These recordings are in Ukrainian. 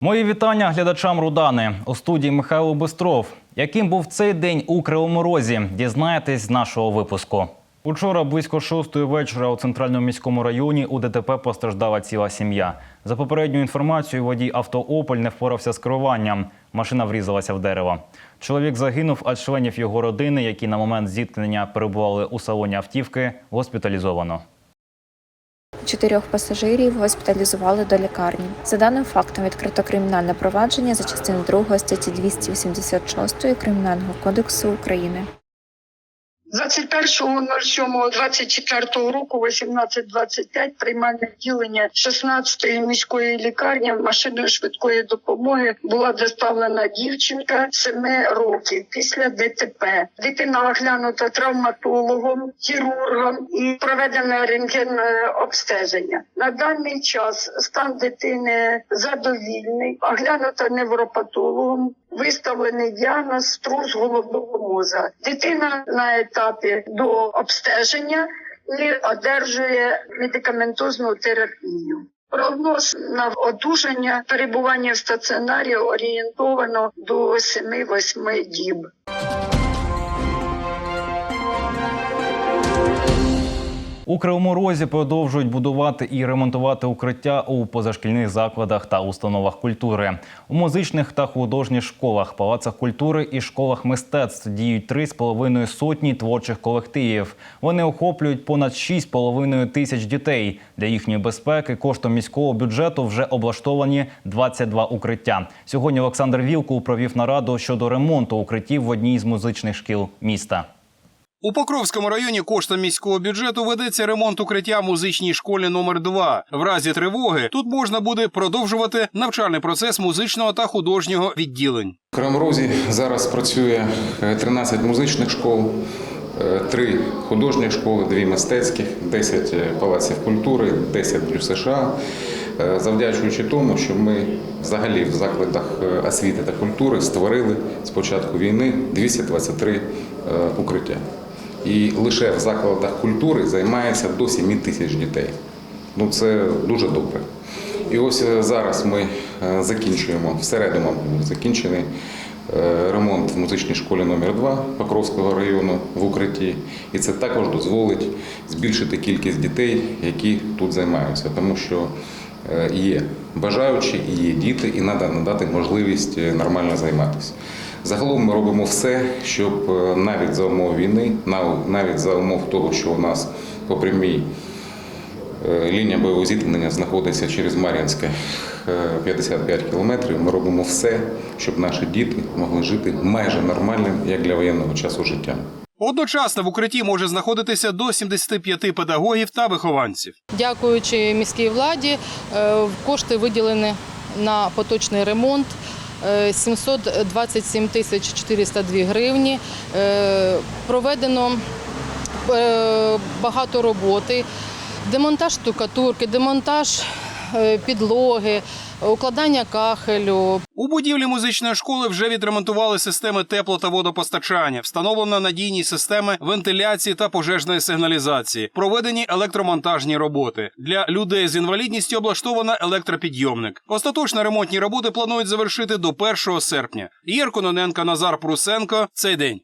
Мої вітання глядачам Рудани у студії Михайло Бистров. Яким був цей день у Кривому Розі? Дізнаєтесь з нашого випуску. Учора близько шостої вечора у центральному міському районі у ДТП постраждала ціла сім'я. За попередньою інформацією, водій авто Опель не впорався з керуванням. Машина врізалася в дерево. Чоловік загинув, а членів його родини, які на момент зіткнення перебували у салоні автівки, госпіталізовано. Чотирьох пасажирів госпіталізували до лікарні. За даним фактом відкрито кримінальне провадження за частиною 2 статті 286 Кримінального кодексу України. 21.07.24 року, 18.25, приймальне відділення 16-ї міської лікарні машиною швидкої допомоги була доставлена дівчинка 7 років після ДТП. Дитина оглянута травматологом, хірургом і проведено рентген обстеження. На даний час стан дитини задовільний, оглянута невропатологом. Виставлений діагноз струс головного мозга. Дитина на етапі до обстеження і одержує медикаментозну терапію. Прогноз на одужання перебування в стаціонарі орієнтовано до 7-8 діб. У Кривому Розі продовжують будувати і ремонтувати укриття у позашкільних закладах та установах культури. У музичних та художніх школах, палацах культури і школах мистецтв діють три з половиною сотні творчих колективів. Вони охоплюють понад 6,5 тисяч дітей. Для їхньої безпеки коштом міського бюджету вже облаштовані 22 укриття. Сьогодні Олександр Вілкул провів нараду щодо ремонту укриттів в одній з музичних шкіл міста. У Покровському районі коштом міського бюджету ведеться ремонт укриття музичній школі номер 2 В разі тривоги тут можна буде продовжувати навчальний процес музичного та художнього відділень. В Крамрозі зараз працює е, 13 музичних школ, 3 художні школи, 2 мистецьких, 10 палаців культури, 10 плюс США. Е, Завдячуючи тому, що ми взагалі в закладах е, освіти та культури створили з початку війни 223 е, укриття. І лише в закладах культури займається до 7 тисяч дітей. Ну це дуже добре. І ось е, зараз ми е, закінчуємо всередину закінчений е, ремонт в музичній школі номер 2 Покровського району в укритті. І це також дозволить збільшити кількість дітей, які тут займаються, тому що є бажаючі і є діти, і треба надати можливість нормально займатися. Загалом ми робимо все, щоб е, навіть за умов війни, навіть за умов того, що у нас по прямій Е, Лінія бойового зіткнення знаходиться через Мар'їнське е, 55 кілометрів. Ми робимо все, щоб наші діти могли жити майже нормальним, як для воєнного часу життям. Одночасно в укритті може знаходитися до 75 педагогів та вихованців. Дякуючи міській владі, е, кошти виділені на поточний ремонт. Е, 727 тисяч 402 гривні. Е, Проведено е, багато роботи. Демонтаж штукатурки, демонтаж е, підлоги, укладання кахелю, У будівлі музичної школи вже відремонтували системи тепло та водопостачання, встановлено надійні системи вентиляції та пожежної сигналізації, проведені електромонтажні роботи. Для людей з інвалідністю облаштовано електропідйомник. Остаточно ремонтні роботи планують завершити до 1 серпня. Єр Кононенко, Назар Прусенко. Цей день.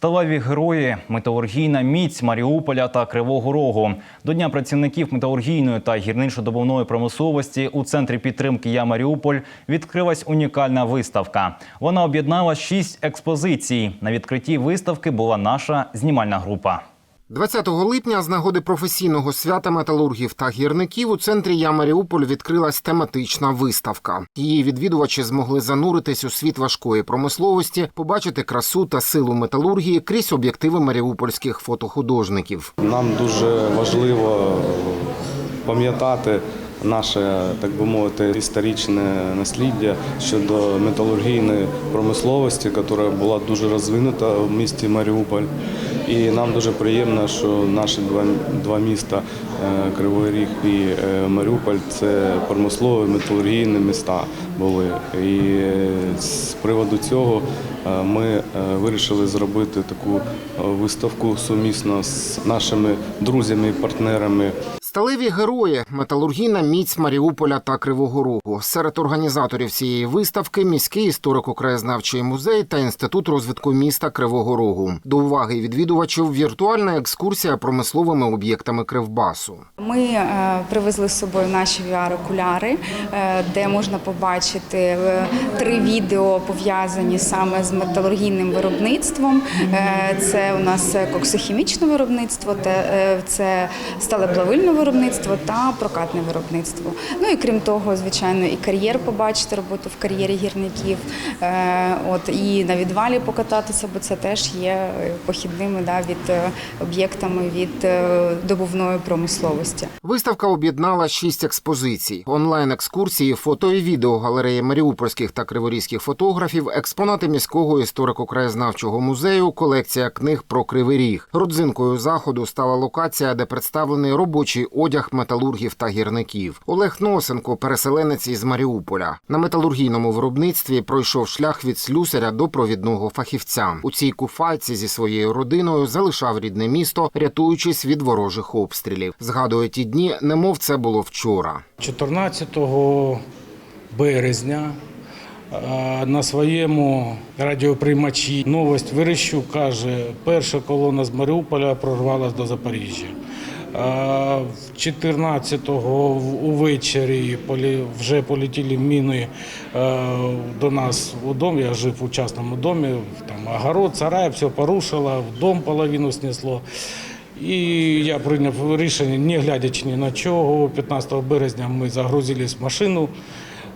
Сталеві герої, металургійна міць Маріуполя та Кривого Рогу. До Дня працівників металургійної та гірничо-добувної промисловості у центрі підтримки Я Маріуполь відкрилась унікальна виставка. Вона об'єднала шість експозицій. На відкритті виставки була наша знімальна група. 20 липня з нагоди професійного свята металургів та гірників у центрі Я Маріуполь відкрилась тематична виставка. Її відвідувачі змогли зануритись у світ важкої промисловості, побачити красу та силу металургії крізь об'єктиви маріупольських фотохудожників. Нам дуже важливо пам'ятати наше, так би мовити, історичне насліддя щодо металургійної промисловості, яка була дуже розвинута в місті Маріуполь. І нам дуже приємно, що наші два, два міста е, Кривий Ріг і е, Маріуполь це промислові металургійні міста були. І е, з приводу цього ми вирішили зробити таку виставку сумісно з нашими друзями і партнерами Сталеві герої, металургійна міць Маріуполя та Кривого Рогу. Серед організаторів цієї виставки міський історико-краєзнавчий музей та інститут розвитку міста Кривого Рогу. До уваги відвідувачів віртуальна екскурсія промисловими об'єктами Кривбасу. Ми е, привезли з собою наші VR-окуляри, е, де можна побачити е, три відео пов'язані саме з металургійним виробництвом. Це у нас коксохімічне виробництво, це сталеплавильне виробництво та прокатне виробництво. Ну і крім того, звичайно, і кар'єр побачити роботу в кар'єрі гірників. Е, От і на відвалі покататися, бо це теж є похідними да, від е, об'єктами від е, добувної промисловості. Виставка об'єднала шість експозицій: онлайн-екскурсії, фото і відео галереї маріупольських та криворізьких фотографів, експонати міського історико-краєзнавчого музею, колекція книг про кривий ріг. Родзинкою заходу стала локація, де представлений робочий одяг металургів та гірників. Олег Носенко, переселенець із Маріуполя, на металургійному виробництві пройшов шлях від слюсаря до провідного фахівця. У цій куфайці зі своєю родиною залишав рідне місто, рятуючись від ворожих обстрілів. Згадує ті дні, немов це було вчора. 14 березня на своєму радіоприймачі новость Верещук каже, перша колона з Маріуполя прорвалась до Запоріжжя. Е, 14-го увечері вже полетіли міни е, до нас у дом. Я жив у частному домі, там огород, сарай, все порушило, дом половину снесло. І я прийняв рішення, не глядячи ні на чого. 15 березня ми загрузились в машину,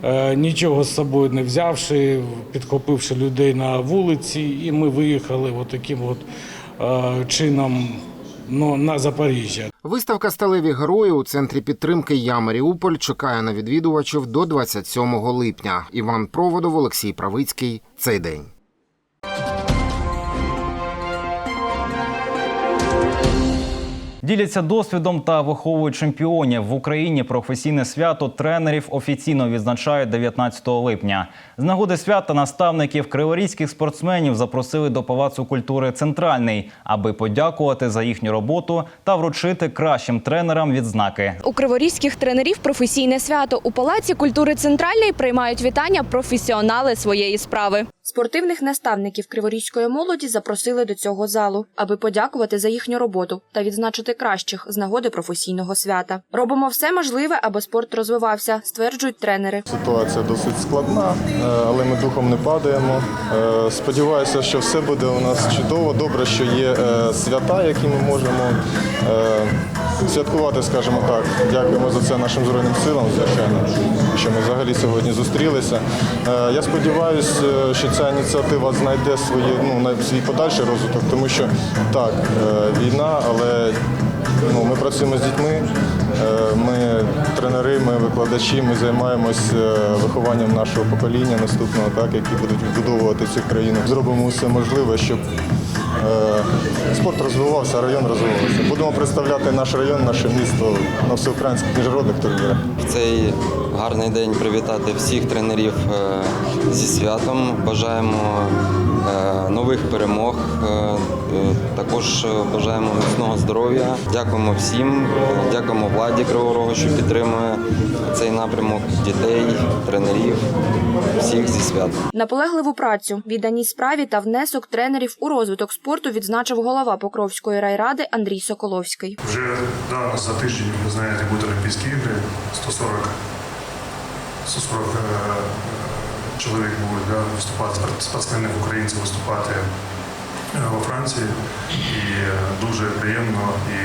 е, нічого з собою не взявши, підхопивши людей на вулиці, і ми виїхали от таким от е, чином ну, на Запоріжжя. Виставка сталеві герої у центрі підтримки Я Маріуполь чекає на відвідувачів до 27 липня. Іван Проводов, Олексій Правицький. Цей день. Діляться досвідом та виховують чемпіонів в Україні. Професійне свято тренерів офіційно відзначають 19 липня. З нагоди свята наставників криворізьких спортсменів запросили до Палацу культури Центральний, аби подякувати за їхню роботу та вручити кращим тренерам відзнаки. У криворізьких тренерів професійне свято у Палаці культури Центральної приймають вітання професіонали своєї справи. Спортивних наставників криворізької молоді запросили до цього залу, аби подякувати за їхню роботу та відзначити кращих з нагоди професійного свята. Робимо все можливе, аби спорт розвивався, стверджують тренери. Ситуація досить складна, е, але ми духом не падаємо. Е, Сподіваюся, що все буде у нас чудово. Добре, що є е, свята, які ми можемо святкувати, скажімо так. Дякуємо за це нашим Збройним силам, звичайно, що ми взагалі сьогодні зустрілися. Я сподіваюся, що ця ініціатива знайде свої, ну, свій подальший розвиток, тому що так, е, війна, але Ну, ми працюємо з дітьми, е, ми тренери, ми викладачі, ми займаємось е, вихованням нашого покоління наступного, так, які будуть відбудовувати цю країну. Зробимо все можливе, щоб спорт розвивався, район розвивався. Будемо представляти наш район, наше місто на всеукраїнських міжнародних турнірах. Цей гарний день привітати всіх тренерів е, зі святом. Бажаємо е, нових перемог. е, Також бажаємо міцного здоров'я. Дякуємо всім. Дякуємо владі Кривого Рогу, що підтримує цей напрямок дітей, тренерів, всіх зі святом. Наполегливу працю, відданість справі та внесок тренерів у розвиток спорту відзначив голова Покровської райради Андрій Соколовський. Вже да, за тиждень, ви знаєте, будуть Олімпійські ігри, 140, 140 е, чоловік да, виступати, спорт- спортсменів українців виступати е, у Франції. І е, дуже приємно, і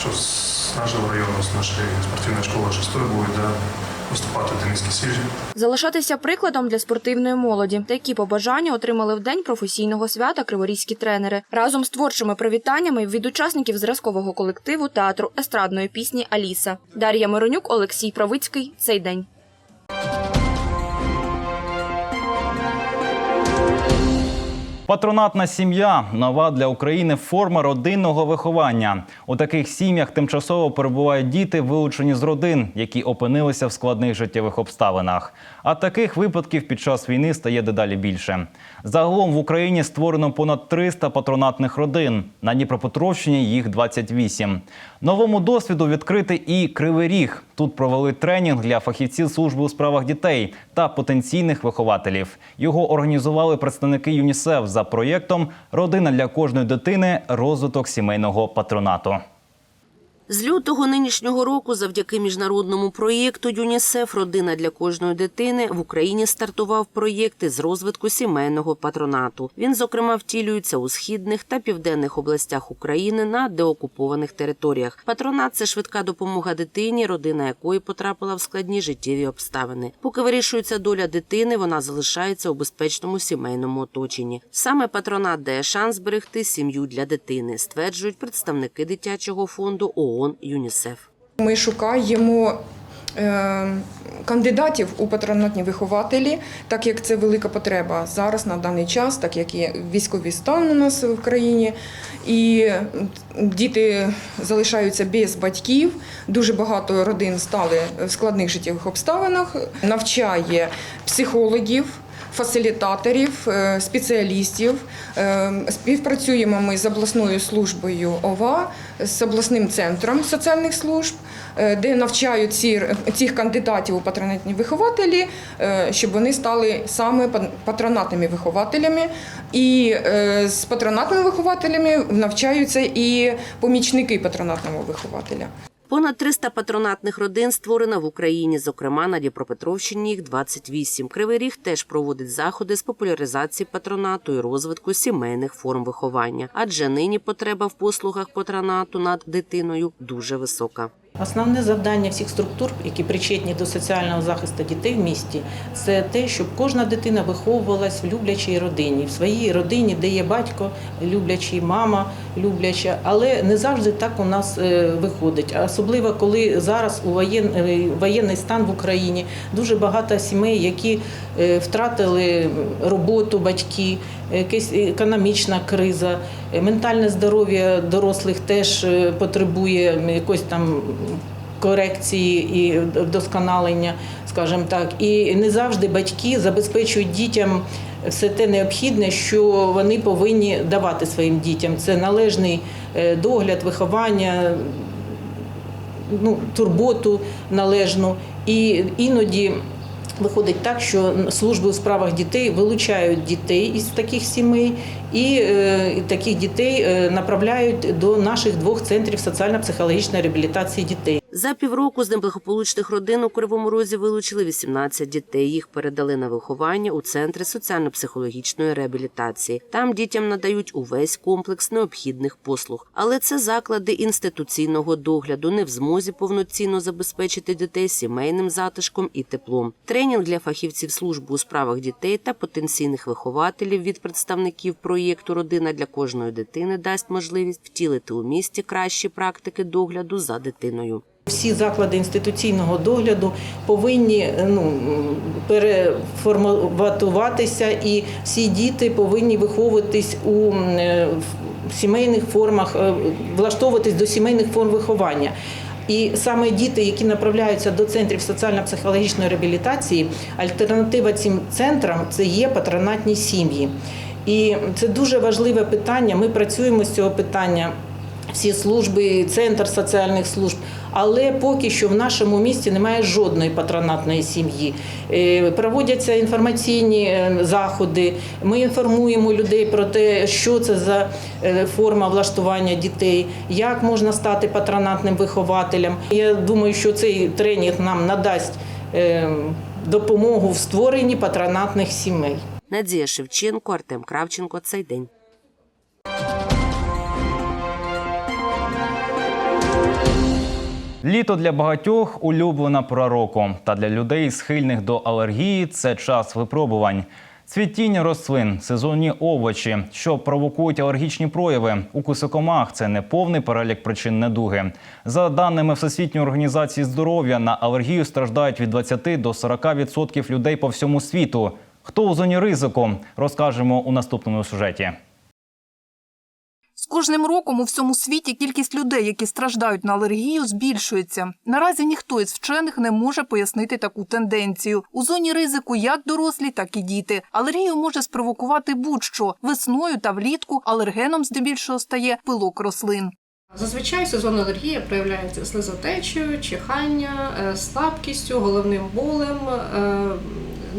що з нашого району, з нашої спортивної школи шостої будуть да, виступати в Денисській. Залишатися прикладом для спортивної молоді. Такі побажання отримали в день професійного свята криворізькі тренери разом з творчими привітаннями від учасників зразкового колективу театру естрадної пісні Аліса. Дар'я Миронюк, Олексій Правицький. Цей день. Bye. Патронатна сім'я нова для України форма родинного виховання. У таких сім'ях тимчасово перебувають діти, вилучені з родин, які опинилися в складних життєвих обставинах. А таких випадків під час війни стає дедалі більше. Загалом в Україні створено понад 300 патронатних родин. На Дніпропетровщині їх 28. Новому досвіду відкритий і Кривий Ріг. Тут провели тренінг для фахівців служби у справах дітей та потенційних вихователів. Його організували представники ЮНІСЕФ за проєктом Родина для кожної дитини. Розвиток сімейного патронату. З лютого нинішнього року, завдяки міжнародному проєкту ЮНІСЕФ Родина для кожної дитини в Україні стартував проєкт із розвитку сімейного патронату. Він, зокрема, втілюється у східних та південних областях України на деокупованих територіях. Патронат це швидка допомога дитині, родина якої потрапила в складні життєві обставини. Поки вирішується доля дитини, вона залишається у безпечному сімейному оточенні. Саме патронат дає шанс зберегти сім'ю для дитини, стверджують представники дитячого фонду ООН ЮНІСЕФ. Ми шукаємо е, кандидатів у патронатні вихователі, так як це велика потреба зараз на даний час, так як є військовий стан у нас в країні, і діти залишаються без батьків. Дуже багато родин стали в складних життєвих обставинах. Навчає психологів. Фасилітаторів, е, спеціалістів Е, співпрацюємо ми з обласною службою ОВА, з обласним центром соціальних служб, е, де навчають ці, цих кандидатів у патронатні вихователі, щоб вони стали саме пат- патронатними вихователями. І з патронатними вихователями навчаються і помічники патронатного вихователя. Понад 300 патронатних родин створено в Україні, зокрема на Дніпропетровщині їх 28. Кривий Ріг теж проводить заходи з популяризації патронату і розвитку сімейних форм виховання, адже нині потреба в послугах патронату над дитиною дуже висока. Основне завдання всіх структур, які причетні до соціального захисту дітей в місті, це те, щоб кожна дитина виховувалась в люблячій родині, в своїй родині, де є батько люблячий, мама любляча, але не завжди так у нас е, виходить. Особливо коли зараз у е, воєнний стан в Україні дуже багато сімей, які е, втратили роботу батьки, якась економічна криза, е, ментальне здоров'я дорослих теж е, потребує якось там корекції і вдосконалення, скажімо так. І не завжди батьки забезпечують дітям все те необхідне, що вони повинні давати своїм дітям. Це належний е, догляд, виховання, ну, турботу належну. І іноді виходить так, що служби у справах дітей вилучають дітей із таких сімей, і е, таких дітей е, направляють до наших двох центрів соціально-психологічної реабілітації дітей. За півроку з неблагополучних родин у Кривому Розі вилучили 18 дітей. Їх передали на виховання у центри соціально-психологічної реабілітації. Там дітям надають увесь комплекс необхідних послуг. Але це заклади інституційного догляду не в змозі повноцінно забезпечити дітей сімейним затишком і теплом. Тренінг для фахівців служби у справах дітей та потенційних вихователів від представників проєкту Родина для кожної дитини дасть можливість втілити у місті кращі практики догляду за дитиною. Всі заклади інституційного догляду повинні ну, переформатуватися, і всі діти повинні виховуватись у е, сімейних формах, е, влаштовуватись до сімейних форм виховання. І саме діти, які направляються до центрів соціально-психологічної реабілітації, альтернатива цим центрам це є патронатні сім'ї. І це дуже важливе питання. Ми працюємо з цього питання. Всі служби, центр соціальних служб, але поки що в нашому місті немає жодної патронатної сім'ї. Е, Проводяться інформаційні е, заходи. Ми інформуємо людей про те, що це за е, форма влаштування дітей, як можна стати патронатним вихователем. Я думаю, що цей тренінг нам надасть допомогу в створенні патронатних сімей. Надія Шевченко, Артем Кравченко. Цей день. Літо для багатьох улюблена пора року. Та для людей, схильних до алергії, це час випробувань. Цвітіння рослин, сезонні овочі, що провокують алергічні прояви. Укуси комах це не повний перелік причин недуги. За даними Всесвітньої організації здоров'я, на алергію страждають від 20 до 40% людей по всьому світу. Хто у зоні ризику, розкажемо у наступному сюжеті. Кожним роком у всьому світі кількість людей, які страждають на алергію, збільшується. Наразі ніхто із вчених не може пояснити таку тенденцію. У зоні ризику як дорослі, так і діти. Алергію може спровокувати будь-що весною та влітку. Алергеном здебільшого стає пилок рослин. Зазвичай сезонна алергія проявляється слизотечею, чихання, е, слабкістю, головним болем,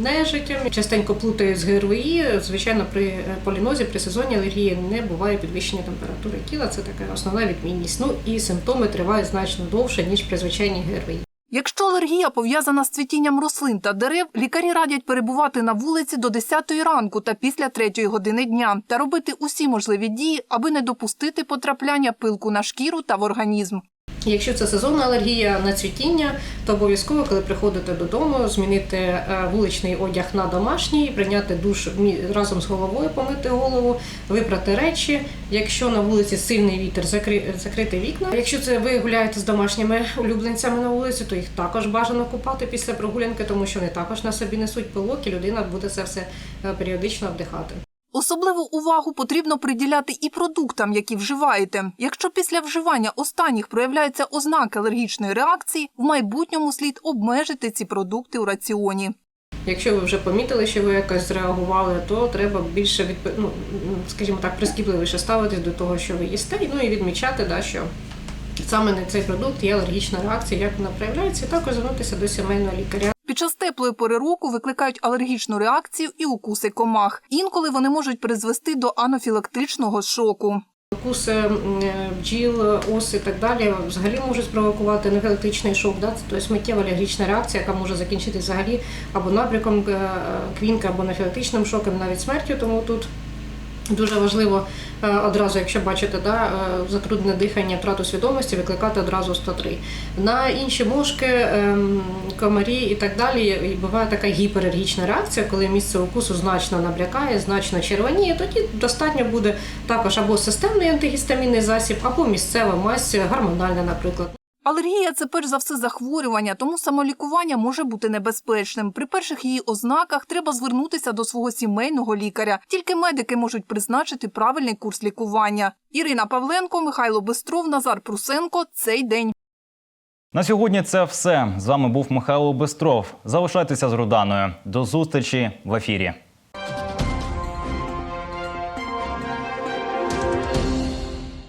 нежиттям. Частенько плутають з ГРВІ. Звичайно, при е, полінозі, при сезонній алергії не буває підвищення температури тіла. Це така основна відмінність. Ну і симптоми тривають значно довше, ніж при звичайній ГРВІ. Якщо алергія пов'язана з цвітінням рослин та дерев, лікарі радять перебувати на вулиці до 10-ї ранку та після 3-ї години дня та робити усі можливі дії, аби не допустити потрапляння пилку на шкіру та в організм. Якщо це сезонна алергія на цвітіння, то обов'язково, коли приходите додому, змінити е, вуличний одяг на домашній, прийняти душ разом з головою, помити голову, випрати речі. Якщо на вулиці сильний вітер, закри- закрити вікна. Якщо це ви гуляєте з домашніми улюбленцями на вулиці, то їх також бажано купати після прогулянки, тому що вони також на собі несуть пилок, і людина буде це все е, періодично вдихати. Особливу увагу потрібно приділяти і продуктам, які вживаєте. Якщо після вживання останніх проявляються ознаки алергічної реакції, в майбутньому слід обмежити ці продукти у раціоні. Якщо ви вже помітили, що ви якось зреагували, то треба більше відп... ну, скажімо так, прискіпливіше ставитись до того, що ви їсте, ну і відмічати, да, що саме на цей продукт є алергічна реакція, як вона проявляється, і також звернутися до сімейного лікаря. Під час теплої пори року викликають алергічну реакцію і укуси комах. Інколи вони можуть призвести до анафілактичного шоку. Укуси е, бджіл, ос і так далі взагалі можуть спровокувати анафілактичний шок. Да? Тобто миттєва алергічна реакція, яка може закінчитися взагалі або напрямком е, квінка, або анафілактичним шоком, навіть смертю. Тому тут Дуже важливо е, одразу, якщо бачите, да, е, затруднене дихання, втрату свідомості, викликати одразу 103. На інші мошки, ем, комарі і так далі буває така гіперергічна реакція, коли місце укусу значно набрякає, значно червоніє. Тоді достатньо буде також або системний антигістамінний засіб, або місцева мазь, гормональна, наприклад. Алергія це перш за все захворювання, тому самолікування може бути небезпечним. При перших її ознаках треба звернутися до свого сімейного лікаря. Тільки медики можуть призначити правильний курс лікування. Ірина Павленко, Михайло Бистров, Назар Прусенко. Цей день. На сьогодні це все. З вами був Михайло Бистров. Залишайтеся з Руданою. До зустрічі в ефірі.